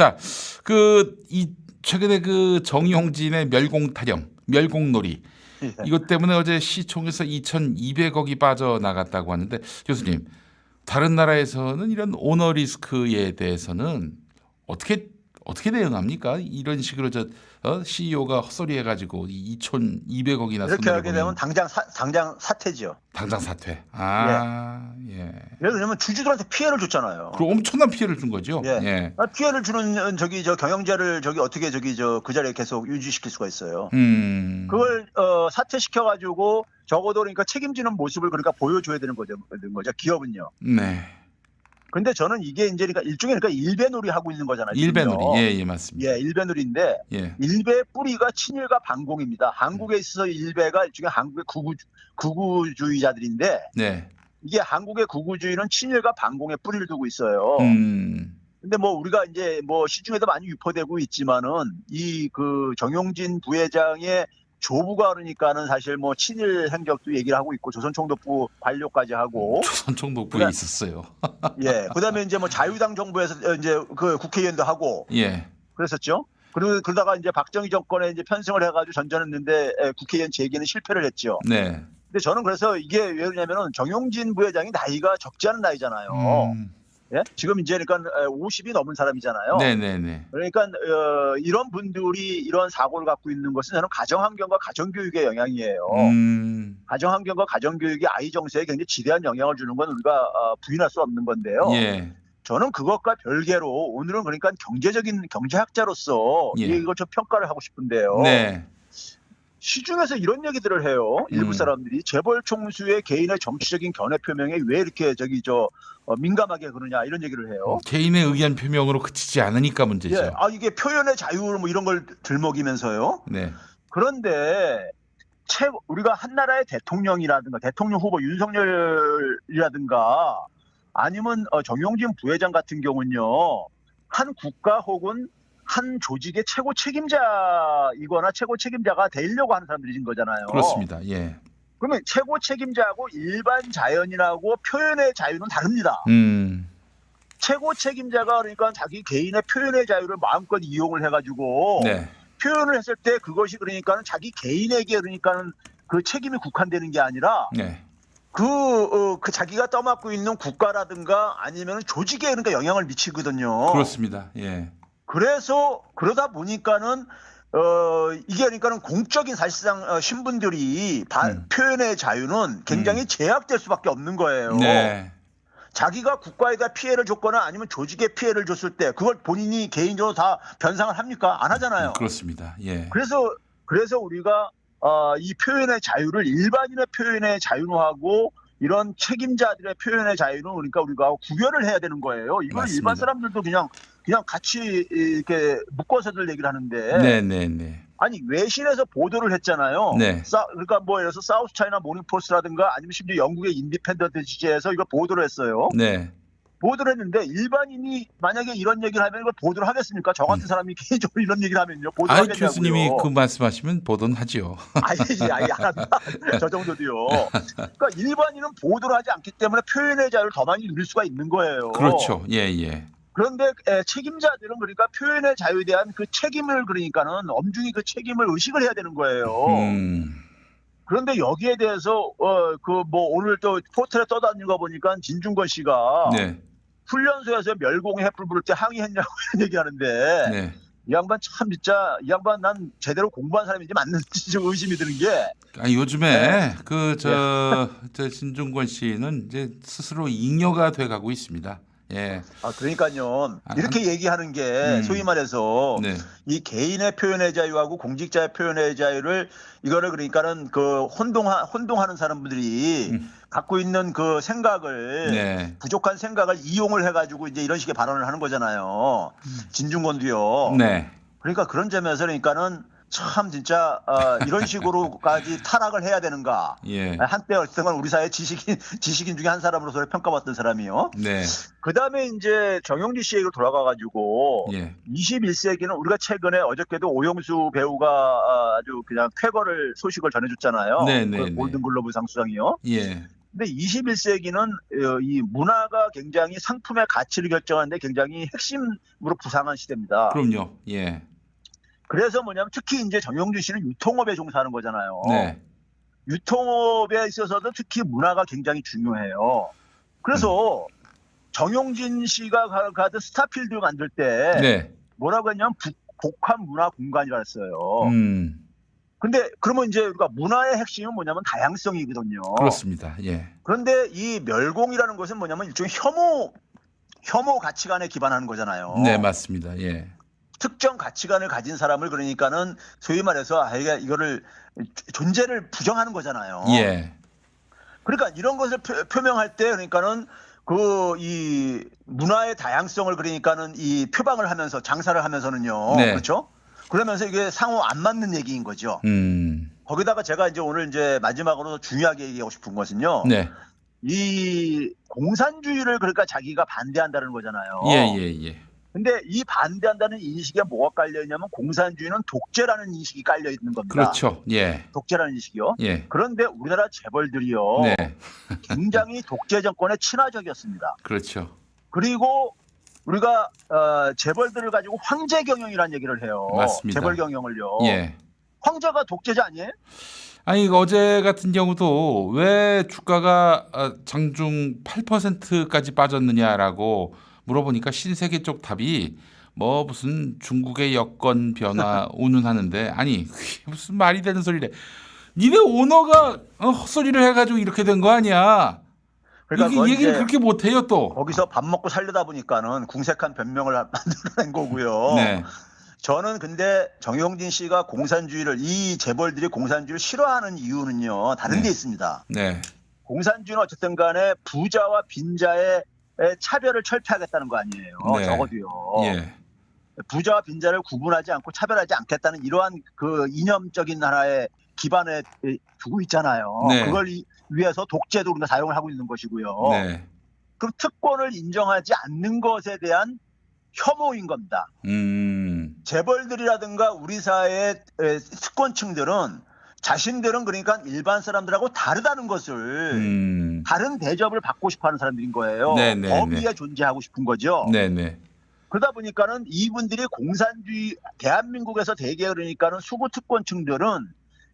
자, 그 이 최근에 그 정용진의 멸공 타령, 멸공놀이 예. 이것 때문에 어제 시총에서 2,200억이 빠져나갔다고 하는데 교수님 다른 나라에서는 이런 오너 리스크에 대해서는 어떻게 어떻게 대응합니까? 이런 식으로 저 어? CEO가 헛소리 해가지고 2,200억이나 이렇게 하게 되면 당장 사, 당장 사퇴지요. 당장 사퇴. 아 예. 왜냐면 주주들한테 피해를 줬잖아요. 그리고 엄청난 피해를 준 거죠. 예. 예. 아, 피해를 주는 저기 저 경영자를 저기 어떻게 저기 저 그 자리에 계속 유지시킬 수가 있어요. 음. 그걸 어, 사퇴시켜 가지고 적어도 그러니까 책임지는 모습을 그러니까 보여줘야 되는 거죠. 되는 거죠. 기업은요. 네. 근데 저는 이게 이제 그러니까 일종의 그러니까 일배놀이 하고 있는 거잖아요. 일배놀이. 예, 예, 맞습니다. 예, 일배놀이인데 예. 일배 뿌리가 친일과 반공입니다. 한국에 있어서 일배가 일종의 한국의 구구 구구주의자들인데 네. 이게 한국의 구구주의는 친일과 반공에 뿌리를 두고 있어요. 음. 근데 뭐 우리가 이제 뭐 시중에도 많이 유포되고 있지만은 이 그 정용진 부회장의 조부가 그러니까는 사실 뭐 친일 행적도 얘기를 하고 있고 조선총독부 관료까지 하고 조선총독부에 그래. 있었어요. 예 그다음에 이제 뭐 자유당 정부에서 이제 그 국회의원도 하고 예. 그랬었죠. 그리고 그러다가 이제 박정희 정권에 이제 편승을 해가지고 전전했는데 에, 국회의원 재기는 실패를 했죠. 네. 근데 저는 그래서 이게 왜 그러냐면은 정용진 부회장이 나이가 적지 않은 나이잖아요. 음. 예? 지금 이제 그러니까 50이 넘은 사람이잖아요. 네, 네, 네. 그러니까 어, 이런 분들이 이런 사고를 갖고 있는 것은 저는 가정 환경과 가정 교육의 영향이에요. 음. 가정 환경과 가정 교육이 아이 정서에 굉장히 지대한 영향을 주는 건 우리가 어, 부인할 수 없는 건데요. 예. 저는 그것과 별개로 오늘은 그러니까 경제적인 경제학자로서 예. 이걸 좀 평가를 하고 싶은데요. 네. 시중에서 이런 얘기들을 해요. 일부 음. 사람들이 재벌 총수의 개인의 정치적인 견해 표명에 왜 이렇게 저기 저 어, 민감하게 그러냐 이런 얘기를 해요. 개인의 의견 표명으로 그치지 않으니까 문제죠. 예, 아 이게 표현의 자유 뭐 이런 걸 들먹이면서요. 네. 그런데 최 우리가 한 나라의 대통령이라든가 대통령 후보 윤석열이라든가 아니면 어, 정용진 부회장 같은 경우는요 한 국가 혹은 한 조직의 최고 책임자이거나 최고 책임자가 되려고 하는 사람들인 거잖아요. 그렇습니다. 예. 그러면 최고 책임자하고 일반 자연인하고 표현의 자유는 다릅니다. 음. 최고 책임자가 그러니까 자기 개인의 표현의 자유를 마음껏 이용을 해가지고 네. 표현을 했을 때 그것이 그러니까는 자기 개인에게 그러니까는 그 책임이 국한되는 게 아니라 네. 그, 어, 그 자기가 떠맡고 있는 국가라든가 아니면 조직에 그러니까 영향을 미치거든요. 그렇습니다. 예. 그래서 그러다 보니까는 어 이게 그러니까는 공적인 사실상 어, 신분들이 바- 음. 표현의 자유는 굉장히 제약될 수밖에 없는 거예요. 네. 자기가 국가에다 피해를 줬거나 아니면 조직에 피해를 줬을 때 그걸 본인이 개인적으로 다 변상을 합니까? 안 하잖아요. 그렇습니다. 예. 그래서 그래서 우리가 어, 이 표현의 자유를 일반인의 표현의 자유하고 이런 책임자들의 표현의 자유는 그러니까 우리가 구별을 해야 되는 거예요. 이걸 맞습니다. 일반 사람들도 그냥 그냥 같이 이렇게 묶어서들 얘기를 하는데 네, 네, 네. 아니 외신에서 보도를 했잖아요. 네. 사- 그러니까 뭐 예를 들어서 사우스 차이나 모닝포스트라든가 아니면 심지어 영국의 인디펜던트 지지에서 이걸 보도를 했어요. 네. 보도를 했는데 일반인이 만약에 이런 얘기를 하면 이걸 보도를 하겠습니까? 저 같은 사람이 개인적으로 이런 얘기를 하면요. 보도를 음. 아이 하겠냐고요. 교수님이 그 말씀하시면 보도는 하지요. 아니, 아니, 안 합니다. 저 정도도요. 그러니까 일반인은 보도를 하지 않기 때문에 표현의 자유를 더 많이 누릴 수가 있는 거예요. 그렇죠. 예, 예. 그런데 에, 책임자들은 그러니까 표현의 자유에 대한 그 책임을 그러니까는 엄중히 그 책임을 의식을 해야 되는 거예요. 음. 그런데 여기에 대해서 어 그 뭐 오늘 또 포털에 떠다니는 거 보니까 진중권 씨가 네. 훈련소에서 멸공의 횃불 부를 때 항의했냐고 얘기하는데 네. 이 양반 참 진짜 이 양반 난 제대로 공부한 사람인지 맞는지 좀 의심이 드는 게 아, 요즘에 네. 그저저 신중권 씨는 이제 스스로 잉여가 돼 가고 있습니다. 예. 아, 그러니까요. 아, 이렇게 얘기하는 게 음. 소위 말해서 네. 이 개인의 표현의 자유하고 공직자의 표현의 자유를 이거를 그러니까는 그 혼동하, 혼동하는 사람들이 음. 갖고 있는 그 생각을 네. 부족한 생각을 이용을 해가지고 이제 이런 식의 발언을 하는 거잖아요. 진중권도요. 음. 네. 그러니까 그런 점에서 그러니까는 참 진짜 어, 이런 식으로까지 타락을 해야 되는가. 예. 한때 어떤 우리 사회 지식인 지식인 중에 한 사람으로서 평가받던 사람이요. 네. 그 다음에 이제 정영진 씨 얘기로 돌아가 가지고 예. 21세기는 우리가 최근에 어저께도 오영수 배우가 아, 아주 그냥 쾌거를 소식을 전해 줬잖아요. 네, 네, 그 네. 골든글로브 상 수상이요. 예. 근데 21세기는 이 문화가 굉장히 상품의 가치를 결정하는데 굉장히 핵심으로 부상한 시대입니다. 그럼요. 예. 그래서 뭐냐면 특히 이제 정영준 씨는 유통업에 종사하는 거잖아요. 네. 유통업에 있어서도 특히 문화가 굉장히 중요해요. 그래서 정용진 씨가 가- 가든 스타필드 만들 때 네. 뭐라고 했냐면 북- 복합 문화 공간이라 했어요. 음. 근데 그러면 이제 우리가 문화의 핵심은 뭐냐면 다양성이거든요. 그렇습니다. 예. 그런데 이 멸공이라는 것은 뭐냐면 일종의 혐오 혐오 가치관에 기반하는 거잖아요. 네, 맞습니다. 예. 특정 가치관을 가진 사람을 그러니까는 소위 말해서 아이가 이거를 존재를 부정하는 거잖아요. 예. 그러니까 이런 것을 표, 표명할 때 그러니까는 그 이 문화의 다양성을 그러니까는 이 표방을 하면서 장사를 하면서는요. 네. 그렇죠? 그러면서 이게 상호 안 맞는 얘기인 거죠. 음. 거기다가 제가 이제 오늘 이제 마지막으로 중요하게 얘기하고 싶은 것은요. 네. 이 공산주의를 그러니까 자기가 반대한다는 거잖아요. 예, 예, 예. 근데 이 반대한다는 인식에 뭐가 깔려 있냐면 공산주의는 독재라는 인식이 깔려 있는 겁니다. 그렇죠. 예. 독재라는 인식이요. 예. 그런데 우리나라 재벌들이요. 네. 굉장히 독재 정권에 친화적이었습니다. 그렇죠. 그리고 우리가 어, 재벌들을 가지고 황제 경영이라는 얘기를 해요. 맞습니다. 재벌 경영을요. 예. 황제가 독재자 아니에요? 아니 어제 같은 경우도 왜 주가가 어, 장중 8%까지 빠졌느냐라고 물어보니까 신세계 쪽 답이 뭐 무슨 중국의 여건 변화 운운하는데 아니 무슨 말이 되는 소리래. 니네 오너가 어, 헛소리를 해가지고 이렇게 된 거 아니야. 그러니까 이게 얘기를 그렇게 못해요 또. 거기서 밥 먹고 살려다 보니까는 궁색한 변명을 만들어낸 거고요. 네. 저는 근데 정용진 씨가 공산주의를 이 재벌들이 공산주의를 싫어하는 이유는요 다른 네. 데 있습니다. 네. 공산주의는 어쨌든 간에 부자와 빈자의 차별을 철폐하겠다는 거 아니에요. 네. 적어도요. 예. 부자와 빈자를 구분하지 않고 차별하지 않겠다는 이러한 그 이념적인 하나의 기반에 두고 있잖아요. 네. 그걸 이- 위해서 독재도 우리가 사용을 하고 있는 것이고요. 네. 그럼 특권을 인정하지 않는 것에 대한 혐오인 겁니다. 음. 재벌들이라든가 우리 사회의 에, 특권층들은 자신들은 그러니까 일반 사람들하고 다르다는 것을 음. 다른 대접을 받고 싶어하는 사람들인 거예요. 네, 네, 법 네. 위에 존재하고 싶은 거죠. 네, 네. 그러다 보니까는 이분들이 공산주의 대한민국에서 대개 그러니까는 수구 특권층들은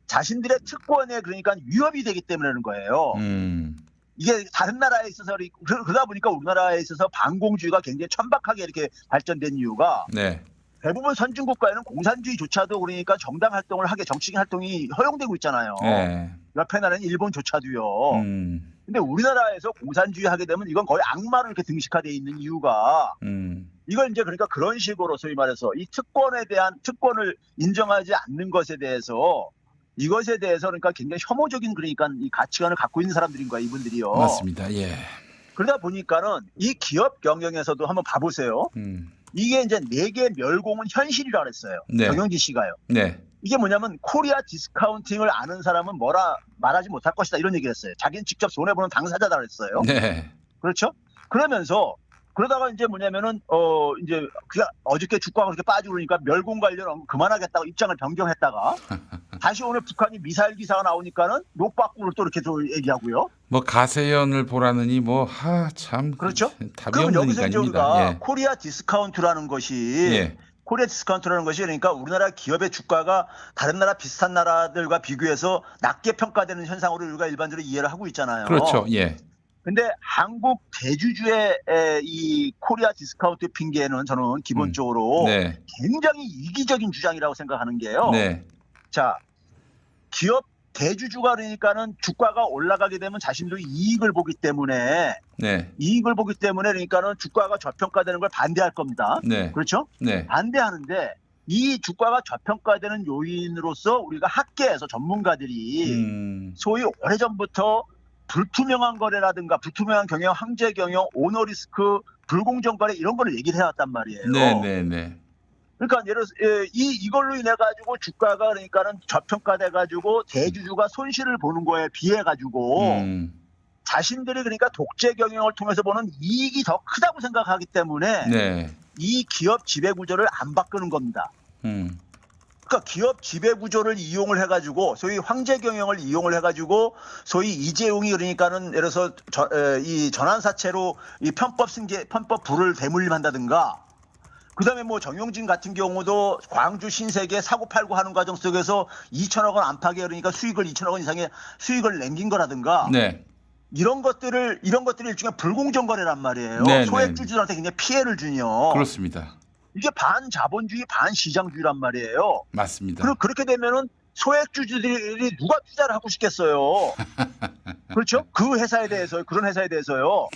자신들의 특권에 그러니까 위협이 되기 때문에는 거예요. 음. 이게 다른 나라에 있어서 그러- 그러- 그러다 보니까 우리나라에 있어서 반공주의가 굉장히 천박하게 이렇게 발전된 이유가 네. 대부분 선진 국가에는 공산주의조차도 그러니까 정당 활동을 하게 정치적인 활동이 허용되고 있잖아요. 네. 옆에 나라는 일본조차도요. 음. 근데 우리나라에서 공산주의 하게 되면 이건 거의 악마로 이렇게 등식화되어 있는 이유가 음. 이걸 이제 그러니까 그런 식으로 소위 말해서 이 특권에 대한 특권을 인정하지 않는 것에 대해서 이것에 대해서 그러니까 굉장히 혐오적인 그러니까 이 가치관을 갖고 있는 사람들인 거야 이분들이요. 맞습니다. 예. 그러다 보니까는 이 기업 경영에서도 한번 봐보세요. 음. 이게 이제 네 개 멸공은 현실이라 그랬어요. 네. 정영진 씨가요. 네. 이게 뭐냐면 코리아 디스카운팅을 아는 사람은 뭐라 말하지 못할 것이다 이런 얘기를 했어요. 자기는 직접 손해 보는 당사자다 그랬어요. 네. 그렇죠? 그러면서 그러다가 이제 뭐냐면은 어 이제 그냥 어저께 주가가 그렇게 빠지고 그러니까 멸공 관련 그만하겠다고 입장을 변경했다가 다시 오늘 북한이 미사일 기사가 나오니까는 녹박구를 또 이렇게 또 얘기하고요. 뭐 가세연을 보라느니 뭐하참 그렇죠? 답이 없는 여기서 이제. 우리가 코리아 디스카운트라는 것이 예. 예. 코리아 디스카운트라는 것이 그러니까 우리나라 기업의 주가가 다른 나라 비슷한 나라들과 비교해서 낮게 평가되는 현상으로 우리가 일반적으로 이해를 하고 있잖아요. 그렇죠. 예. 근데 한국 대주주의 에, 이 코리아 디스카운트 핑계는 저는 기본적으로 네. 굉장히 이기적인 주장이라고 생각하는 게요. 네. 자, 기업 대주주가 그러니까는 주가가 올라가게 되면 자신들이 이익을 보기 때문에 네. 이익을 보기 때문에 그러니까는 주가가 저평가되는 걸 반대할 겁니다. 네. 그렇죠? 네. 반대하는데 이 주가가 저평가되는 요인으로서 우리가 학계에서 전문가들이 음. 소위 오래전부터 불투명한 거래라든가 불투명한 경영, 황제 경영, 오너 리스크, 불공정 거래 이런 거를 얘기를 해왔단 말이에요. 네, 네, 네. 그러니까 예를 들어서 예, 이 이걸로 인해 가지고 주가가 그러니까는 저평가돼 가지고 대주주가 손실을 보는 거에 비해 가지고 음. 자신들이 그러니까 독재 경영을 통해서 보는 이익이 더 크다고 생각하기 때문에 네. 이 기업 지배 구조를 안 바꾸는 겁니다. 음. 그러니까 기업 지배 구조를 이용을 해가지고 소위 황제 경영을 이용을 해가지고 소위 이재용이 그러니까는 예를 들어서 저- 에, 이 전환사채로 이 편법 승계 편법 불을 대물림한다든가 그다음에 뭐 정용진 같은 경우도 광주 신세계 사고 팔고 하는 과정 속에서 2천억 원 안팎에 그러니까 수익을 2천억 원 이상의 수익을 남긴 거라든가 네. 이런 것들을 이런 것들이 일종의 불공정 거래란 말이에요. 네, 소액주주들한테 굉장히 피해를 주니요. 그렇습니다. 이게 반자본주의 반시장주의란 말이에요. 맞습니다. 그럼 그렇게 되면은 소액주주들이 누가 투자를 하고 싶겠어요. 그렇죠? 그 회사에 대해서 그런 회사에 대해서요.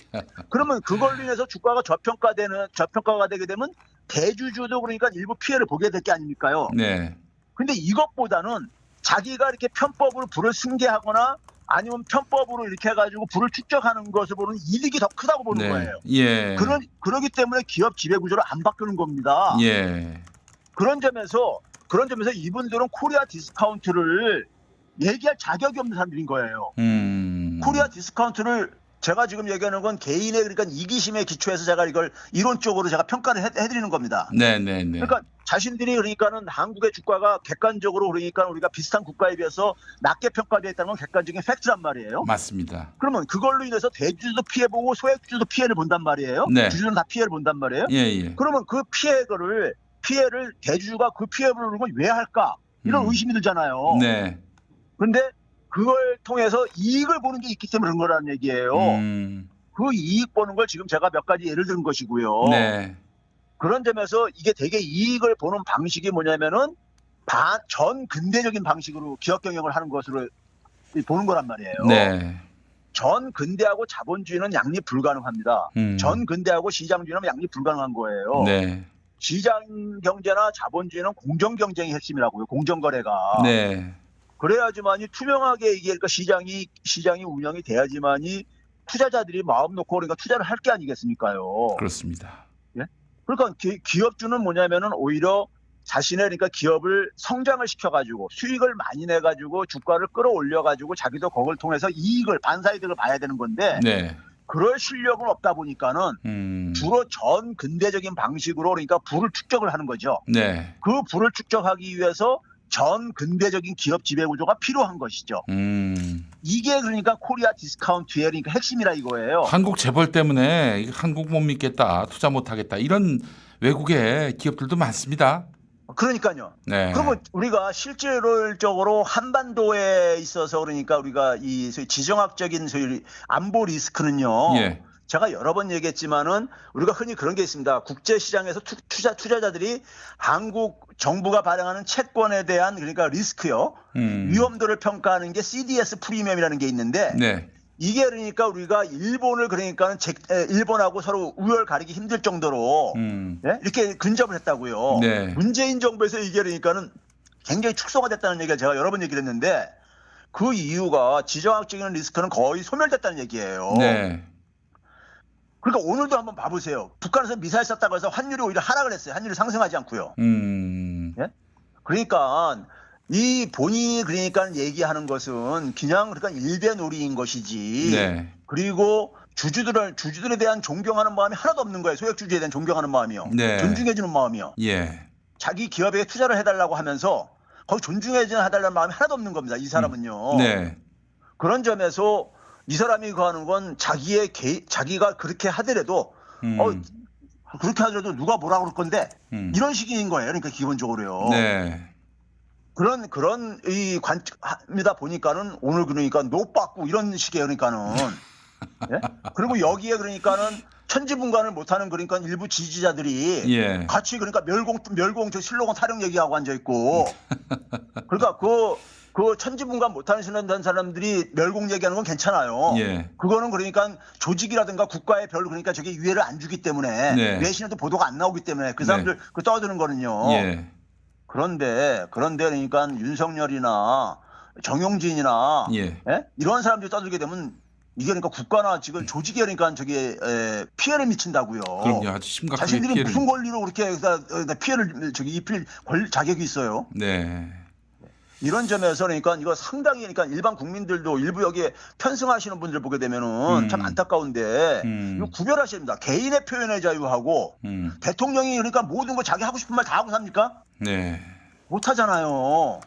그러면 그걸로 인해서 주가가 저평가되는 저평가가 되게 되면 대주주도 그러니까 일부 피해를 보게 될 게 아닙니까요. 네. 근데 이것보다는 자기가 이렇게 편법으로 불을 승계하거나 아니면 편법으로 이렇게 해가지고 불을 축적하는 것을 보는 이득이 더 크다고 보는 네. 거예요. 예. 그런 그러기 때문에 기업 지배 구조를 안 바꾸는 겁니다. 예. 그런 점에서 그런 점에서 이분들은 코리아 디스카운트를 얘기할 자격이 없는 사람들인 거예요. 음. 코리아 디스카운트를 제가 지금 얘기하는 건 개인의 그러니까 이기심에 기초해서 제가 이걸 이론적으로 제가 평가를 해, 해드리는 겁니다. 네, 네, 네. 그러니까 자신들이 그러니까는 한국의 주가가 객관적으로 그러니까 우리가 비슷한 국가에 비해서 낮게 평가되어 있다는 건 객관적인 팩트란 말이에요. 맞습니다. 그러면 그걸로 인해서 대주주도 피해보고 소액주주도 피해를 본단 말이에요. 네. 주주는 다 피해를 본단 말이에요. 예, 예. 그러면 그 피해를 피해를 대주주가 그 피해를 왜 할까? 이런 음. 의심이 들잖아요. 네. 근데 그걸 통해서 이익을 보는 게 있기 때문에 그런 거라는 얘기예요. 음. 그 이익 보는 걸 지금 제가 몇 가지 예를 든 것이고요. 네. 그런 점에서 이게 되게 이익을 보는 방식이 뭐냐면은 반, 전 근대적인 방식으로 기업 경영을 하는 것으로 보는 거란 말이에요. 네. 전 근대하고 자본주의는 양립 불가능합니다. 음. 전 근대하고 시장주의는 양립 불가능한 거예요. 네. 시장 경제나 자본주의는 공정 경쟁이 핵심이라고요. 공정 거래가. 네. 그래야지만이 투명하게 이게 그러니까 시장이 시장이 운영이 돼야지만이 투자자들이 마음 놓고 그러니까 투자를 할 게 아니겠습니까요. 그렇습니다. 그러니까 기, 기업주는 뭐냐면은 오히려 자신의 그러니까 기업을 성장을 시켜가지고 수익을 많이 내가지고 주가를 끌어올려가지고 자기도 그걸 통해서 이익을 반사이득을 봐야 되는 건데 네. 그럴 실력은 없다 보니까는 음. 주로 전 근대적인 방식으로 그러니까 부를 축적을 하는 거죠. 네. 그 부를 축적하기 위해서 전 근대적인 기업 지배 구조가 필요한 것이죠. 음. 이게 그러니까 코리아 디스카운트의 그러니까 핵심이라 이거예요. 한국 재벌 때문에 한국 못 믿겠다, 투자 못 하겠다 이런 외국의 기업들도 많습니다. 그러니까요. 네. 그러면 우리가 실질적으로 한반도에 있어서 그러니까 우리가 이 소위 지정학적인 소위 안보 리스크는요. 예. 제가 여러 번 얘기했지만은 우리가 흔히 그런 게 있습니다. 국제 시장에서 투, 투자 투자자들이 한국 정부가 발행하는 채권에 대한 그러니까 리스크요. 음. 위험도를 평가하는 게 CDS 프리미엄이라는 게 있는데 네. 이게 그러니까 우리가 일본을 그러니까는 제- 일본하고 서로 우열 가리기 힘들 정도로 음. 예? 이렇게 근접을 했다고요. 네. 문재인 정부에서 이게 그러니까는 굉장히 축소화됐다는 얘기가 제가 여러 번 얘기를 했는데 그 이유가 지정학적인 리스크는 거의 소멸됐다는 얘기예요. 네. 그러니까 오늘도 한번 봐보세요. 북한에서 미사일 쐈다고 해서 환율이 오히려 하락을 했어요. 환율이 상승하지 않고요. 음. 그러니까 이 본인이 그러니까 얘기하는 것은 그냥 그러니까 일대놀이인 것이지. 네. 그리고 주주들을 주주들에 대한 존경하는 마음이 하나도 없는 거예요. 소액 주주에 대한 존경하는 마음이요. 네. 존중해 주는 마음이요. 예. 자기 기업에 투자를 해 달라고 하면서 거기 존중해 주는 해달라는 마음이 하나도 없는 겁니다. 이 사람은요. 네. 그런 점에서 이 사람이 그 하는 건 자기의 개, 자기가 그렇게 하더라도 음. 어, 그렇게 하더라도 누가 뭐라 그럴 건데 음. 이런 식인 거예요. 그러니까 기본적으로요. 네. 그런 그런 이 관점이다 보니까는 오늘 그러니까 노받고 이런 식이에요. 그러니까는 예? 그리고 여기에 그러니까는 천지분간을 못하는 그러니까 일부 지지자들이 예. 같이 그러니까 멸공 멸공 저 실로건 타령 얘기하고 앉아 있고 그러니까 그 그 천지분간 못하는 신뢰된 사람들이 멸공 얘기하는 건 괜찮아요. 예. 그거는 그러니까 조직이라든가 국가에 별 그러니까 저게 유해를 안 주기 때문에 네. 외신에도 보도가 안 나오기 때문에 그 사람들 그 떠드는 거는요. 예. 그런데 그런데 그러니까 윤석열이나 정용진이나 예. 예? 이런 사람들이 떠들게 되면 이게 그러니까 국가나 지금 조직에 그러니까 저게 에, 피해를 미친다고요. 그럼요. 아주 심각하게 자신들이 피해를. 무슨 권리로 그렇게 여기다 피해를 저기 입힐 권 자격이 있어요. 네. 이런 점에서 그러니까 이거 상당히 그러니까 일반 국민들도 일부 여기에 편승하시는 분들 보게 되면은 음. 참 안타까운데 음. 이거 구별하셔야 됩니다. 개인의 표현의 자유하고 음. 대통령이 그러니까 모든 거 자기 하고 싶은 말 다 하고 삽니까? 네. 못 하잖아요.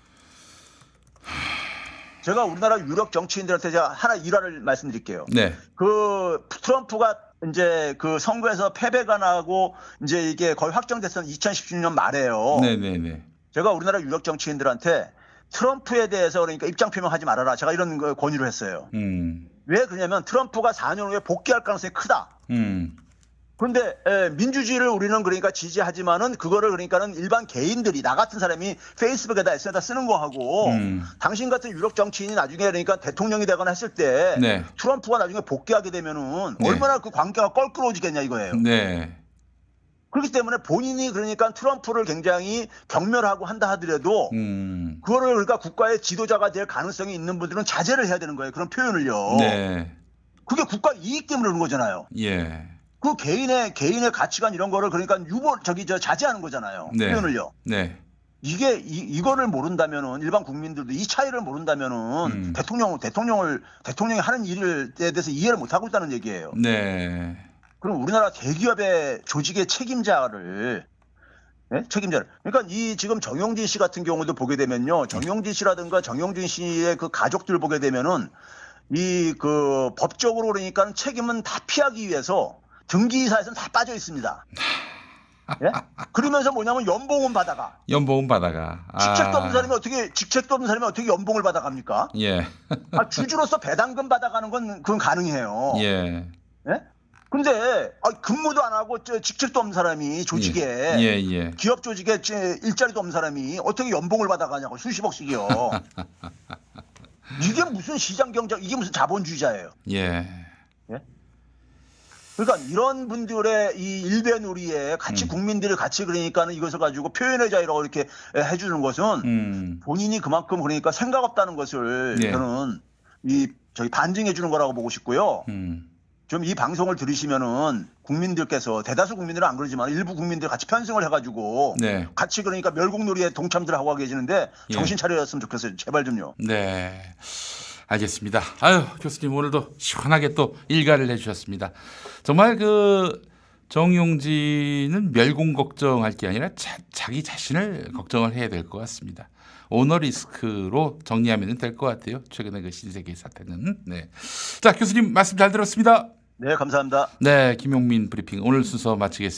제가 우리나라 유력 정치인들한테 제가 하나 일화를 말씀드릴게요. 네. 그 트럼프가 이제 그 선거에서 패배가 나고 이제 이게 거의 확정됐던 2016년 말에요. 네, 네, 네. 제가 우리나라 유력 정치인들한테 트럼프에 대해서 그러니까 입장 표명하지 말아라. 제가 이런 거 권유를 했어요. 음. 왜 그러냐면 트럼프가 4년 후에 복귀할 가능성이 크다. 음. 그런데 에, 민주주의를 우리는 그러니까 지지하지만은 그거를 그러니까는 일반 개인들이 나 같은 사람이 페이스북에다 SNS에다 쓰는 거 하고 음. 당신 같은 유력 정치인이 나중에 그러니까 대통령이 되거나 했을 때 네. 트럼프가 나중에 복귀하게 되면은 네. 얼마나 그 관계가 껄끄러워지겠냐 이거예요. 네. 그렇기 때문에 본인이 그러니까 트럼프를 굉장히 경멸하고 한다 하더라도 음. 그거를 그러니까 국가의 지도자가 될 가능성이 있는 분들은 자제를 해야 되는 거예요. 그런 표현을요. 네. 그게 국가 이익 때문에 그런 거잖아요. 예. 그 개인의 개인의 가치관 이런 거를 그러니까 유보 저기 저 자제하는 거잖아요. 네. 표현을요. 네. 이게 이, 이거를 모르는다면은 일반 국민들도 이 차이를 모른다면은 음. 대통령 대통령을 대통령이 하는 일에 대해서 이해를 못 하고 있다는 얘기예요. 네. 그럼 우리나라 대기업의 조직의 책임자를 예? 책임자를 그러니까 이 지금 정용진 씨 같은 경우도 보게 되면요 정용진 씨라든가 정용진 씨의 그 가족들 보게 되면은 이 그 법적으로 그러니까 책임은 다 피하기 위해서 등기이사에서는 다 빠져 있습니다. 예? 그러면서 뭐냐면 연봉은 받아가 연봉은 받아가. 직책도 없는 아. 사람이 어떻게 직책도 없는 사람이 어떻게 연봉을 받아갑니까? 예. 아, 주주로서 배당금 받아가는 건 그건 가능해요. 예. 예? 근데 아, 근무도 안 하고 저 직책도 없는 사람이 조직에 예, 예. 기업 조직에 제 일자리도 없는 사람이 어떻게 연봉을 받아가냐고 수십억씩이요. 이게 무슨 시장 경제 이게 무슨 자본주의자예요. 예. 그러니까 이런 분들의 이 일배놀이에 같이 음. 국민들이 같이 그러니까는 이것을 가지고 표현의 자유라고 이렇게 해주는 것은 음. 본인이 그만큼 그러니까 생각 없다는 것을 예. 저는 이 저기 반증해 주는 거라고 보고 싶고요. 음. 좀 이 방송을 들으시면은 국민들께서 대다수 국민들은 안 그러지만 일부 국민들 같이 편승을 해가지고 네. 같이 그러니까 멸국놀이에 동참들 하고 계시는데 예. 정신 차려였으면 좋겠어요. 제발 좀요. 네. 알겠습니다. 아유, 교수님 오늘도 시원하게 또 일가를 해 주셨습니다. 정말 그 정용진은 멸공 걱정할 게 아니라 자, 자기 자신을 걱정을 해야 될 것 같습니다. 오너 리스크로 정리하면 될 것 같아요. 최근에 그 신세계 사태는. 네. 자, 교수님 말씀 잘 들었습니다. 네, 감사합니다. 네, 김용민 브리핑 오늘 순서 마치겠습니다.